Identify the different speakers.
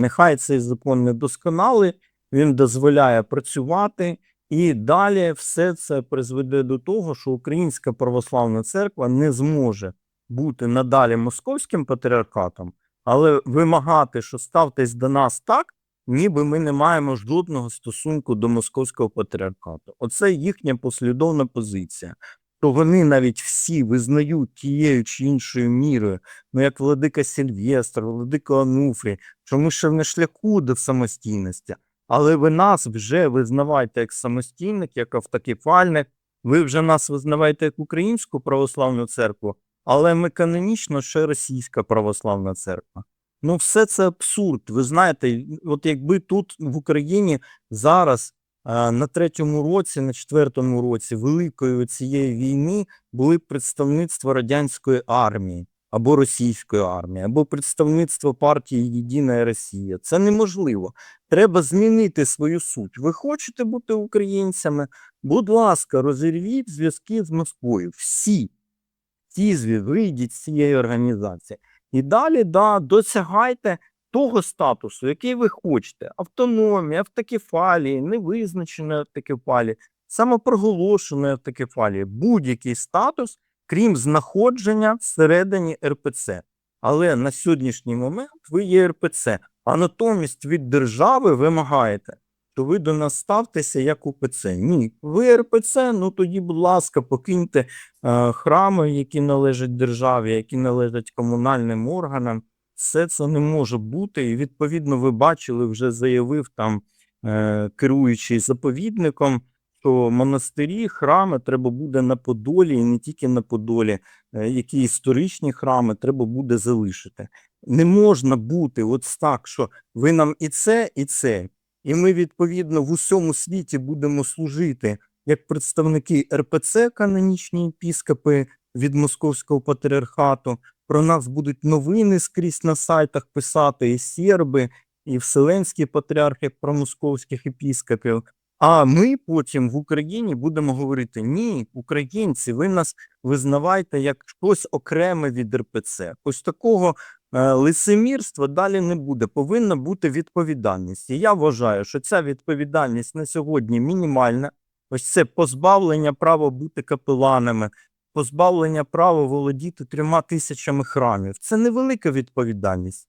Speaker 1: Нехай цей закон недосконалий, він дозволяє працювати, і далі все це призведе до того, що Українська православна церква не зможе бути надалі московським патріархатом, але вимагати, що ставтесь до нас так, ніби ми не маємо жодного стосунку до московського патріархату. Оце їхня послідовна позиція. То вони навіть всі визнають тією чи іншою мірою, ну як владика Сильвестр, владика Онуфрій, що ми ще на шляху до самостійності. Але ви нас вже визнавайте як самостійник, як автокефальник, ви вже нас визнаваєте як Українську православну церкву, але ми канонічно ще Російська православна церква. Ну, все це абсурд. Ви знаєте, от якби тут в Україні зараз на третьому році, на четвертому році великої цієї війни були представництва радянської армії або російської армії, або представництво партії Єдина Росія. Це неможливо. Треба змінити свою суть. Ви хочете бути українцями? Будь ласка, розірвіть зв'язки з Москвою. Всі. Всі зві- вийдіть з цієї організації. І далі да, досягайте того статусу, який ви хочете: автономії, автокефалії, невизначеної автокефалії, самопроголошеної автокефалії, будь-який статус, крім знаходження всередині РПЦ. Але на сьогоднішній момент ви є РПЦ, а натомість від держави вимагаєте, що ви до нас ставтеся як УПЦ. Ні, ви РПЦ, ну тоді, будь ласка, покиньте е, храми, які належать державі, які належать комунальним органам. Все це не може бути. І відповідно, ви бачили, вже заявив там е, керуючий заповідником, що монастирі, храми треба буде на Подолі, і не тільки на Подолі, е, які історичні храми треба буде залишити. Не можна бути от так, що ви нам і це, і це. І ми, відповідно, в усьому світі будемо служити як представники РПЦ, канонічні епіскопи від Московського патріархату. Про нас будуть новини скрізь на сайтах писати і серби, і вселенські патріархи про московських епіскопів. А ми потім в Україні будемо говорити: ні, українці, ви нас визнавайте як щось окреме від РПЦ. Ось такого е, лицемірства далі не буде. Повинна бути відповідальність. І я вважаю, що ця відповідальність на сьогодні мінімальна. Ось це позбавлення права бути капеланами, позбавлення права володіти трьома тисячами храмів. Це невелика відповідальність.